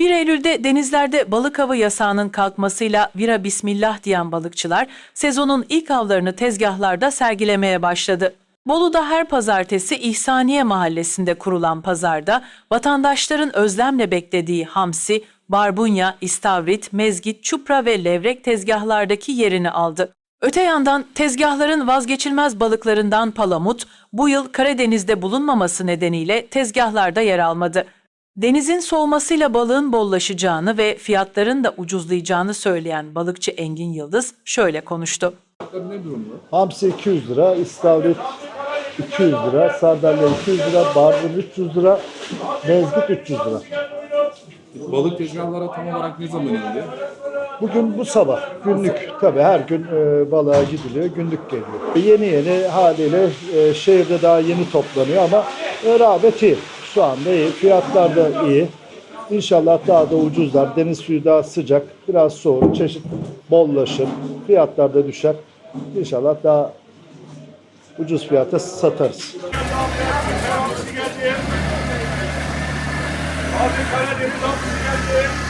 1 Eylül'de denizlerde balık avı yasağının kalkmasıyla vira bismillah diyen balıkçılar sezonun ilk avlarını tezgahlarda sergilemeye başladı. Bolu'da her pazartesi İhsaniye Mahallesi'nde kurulan pazarda vatandaşların özlemle beklediği hamsi, barbunya, istavrit, mezgit, çupra ve levrek tezgahlardaki yerini aldı. Öte yandan tezgahların vazgeçilmez balıklarından palamut bu yıl Karadeniz'de bulunmaması nedeniyle tezgahlarda yer almadı. Denizin soğumasıyla balığın bollaşacağını ve fiyatların da ucuzlayacağını söyleyen balıkçı Engin Yıldız şöyle konuştu. ne durumda? Hamsi 200 lira, istavrit 200 lira, sardalya 200 lira, barbun 300 lira, mezgit 300 lira. Balık tezgahlara tam olarak ne zaman indi? Bugün bu sabah günlük tabii her gün e, balığa gidiliyor, günlük geliyor. Yeni yeni haliyle e, şehirde daha yeni toplanıyor ama e, rağbet iyi. Şu anda iyi, fiyatlar da iyi. İnşallah daha da ucuzlar. Deniz suyu daha sıcak, biraz soğuk, çeşit bollaşır, fiyatlar da düşer. İnşallah daha ucuz fiyata satarız. Abi Karadeniz geldi.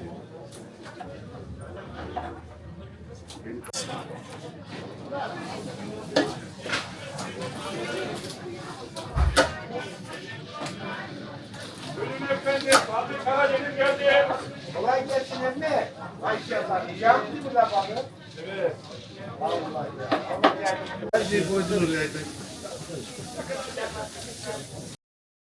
Buyurun efendim. Abi Karadeniz geldi. Kolay gelsin emmi. Maşallah. Yağmur mu da balı? Evet. Allah ya. Allah yardım etsin.